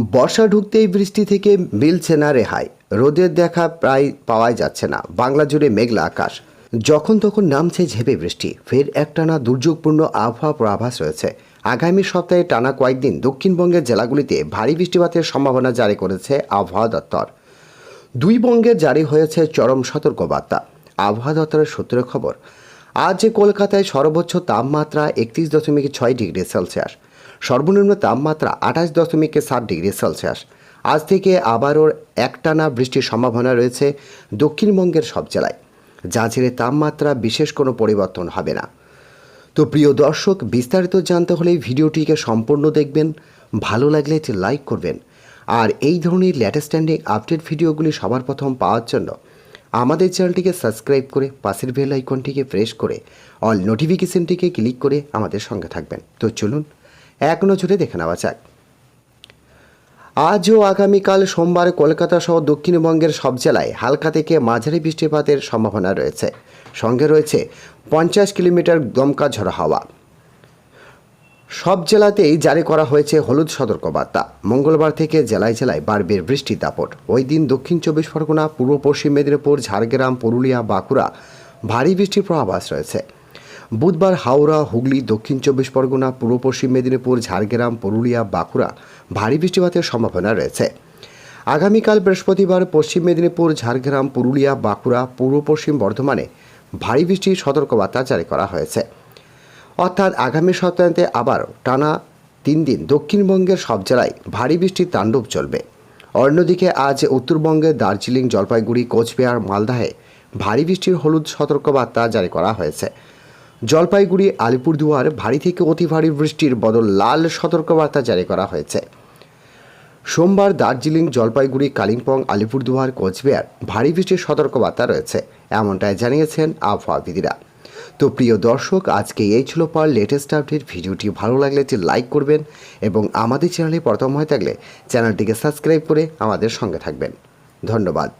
বর্ষা ঢুকতেই বৃষ্টি থেকে মিলছে না রেহাই। রোদের দেখা প্রায় পাওয়াই যাচ্ছে না। বাংলা জুড়ে মেঘলা আকাশ। যখন তখন নামছে ঝেপে বৃষ্টি। ফের একটানা দুর্যোগপূর্ণ আবহাওয়া পূর্বাভাস রয়েছে। আগামী সপ্তাহে টানা কয়েকদিন দক্ষিণবঙ্গের জেলাগুলিতে ভারী বৃষ্টিপাতের সম্ভাবনা জারি করেছে আবহাওয়া দপ্তর। দুই বঙ্গে জারি হয়েছে চরম সতর্কবার্তা। আবহাওয়া দপ্তরের সূত্রের খবর, আজ কলকাতায় সর্বোচ্চ তাপমাত্রা একত্রিশ দশমিক ছয় ডিগ্রি সেলসিয়াস। সর্বনিম্ন তাপমাত্রা আঠাশ দশমিক সাত ডিগ্রি সেলসিয়াস। আজ থেকে আবারও একটানা বৃষ্টির সম্ভাবনা রয়েছে দক্ষিণবঙ্গের সব জেলায়। যা ছেড়ে তাপমাত্রা বিশেষ কোনো পরিবর্তন হবে না। তো প্রিয় দর্শক, বিস্তারিত জানতে হলে ভিডিওটিকে সম্পূর্ণ দেখবেন, ভালো লাগলে একটি লাইক করবেন। আর এই ধরনের লেটেস্ট স্ট্যান্ডিং আপডেট ভিডিওগুলি সবার প্রথম পাওয়ার জন্য আমাদের চ্যানেলটিকে সাবস্ক্রাইব করে পাশের বেল আইকনটিকে প্রেস করে অল নোটিফিকেশনটিকে ক্লিক করে আমাদের সঙ্গে থাকবেন। তো চলুন এক নজরে দেখে নেওয়া যাক। আজ ও আগামীকাল সোমবার কলকাতা সহ দক্ষিণবঙ্গের সব জেলায় হালকা থেকে মাঝারি বৃষ্টিপাতের সম্ভাবনা রয়েছে। সঙ্গে রয়েছে পঞ্চাশ কিলোমিটার দমকা ঝড় হাওয়া। সব জেলাতেই জারি করা হয়েছে হলুদ সতর্কবার্তা। মঙ্গলবার থেকে জেলায় জেলায় বাড়বে বৃষ্টি দাপট। ওই দিন দক্ষিণ চব্বিশ পরগনা, পূর্ব পশ্চিম মেদিনীপুর, ঝাড়গ্রাম, পুরুলিয়া, বাঁকুড়া ভারী বৃষ্টির পূর্বাভাস রয়েছে। বুধবার হাওড়া, হুগলি, দক্ষিণ চব্বিশ পরগনা, পূর্ব পশ্চিম মেদিনীপুর, ঝাড়গ্রাম, পুরুলিয়া, বাঁকুড়া ভারী বৃষ্টিপাতের সম্ভাবনা রয়েছে। আগামীকাল বৃহস্পতিবার পশ্চিম মেদিনীপুর, ঝাড়গ্রাম, পুরুলিয়া, বাঁকুড়া, পূর্ব পশ্চিম বর্ধমানে ভারী বৃষ্টির সতর্কবার্তা জারি করা হয়েছে। অর্থাৎ আগামী সপ্তাহে আবার টানা তিন দিন দক্ষিণবঙ্গের সব জেলায় ভারী বৃষ্টির তাণ্ডব চলবে। অন্যদিকে আজ উত্তরবঙ্গের দার্জিলিং, জলপাইগুড়ি, কোচবিহার, মালদাহে ভারী বৃষ্টির হলুদ সতর্কবার্তা জারি করা হয়েছে। জলপাইগুড়ি, আলিপুরদুয়ার ভারী থেকে অতি ভারী বৃষ্টির বদল লাল সতর্কবার্তা জারি করা হয়েছে। সোমবার দার্জিলিং, জলপাইগুড়ি, কালিম্পং, আলিপুরদুয়ার, কোচবিহার ভারী বৃষ্টির সতর্কবার্তা রয়েছে, এমনটাই জানিয়েছেন আবহাওয়াবিদিরা তো প্রিয় দর্শক, আজকে এই ছিল পর লেটেস্ট আপডেট ভিডিওটি ভালো লাগলে একটি লাইক করবেন এবং আমাদের চ্যানেলে প্রথম হয়ে থাকলে চ্যানেলটিকে সাবস্ক্রাইব করে আমাদের সঙ্গে থাকবেন। ধন্যবাদ।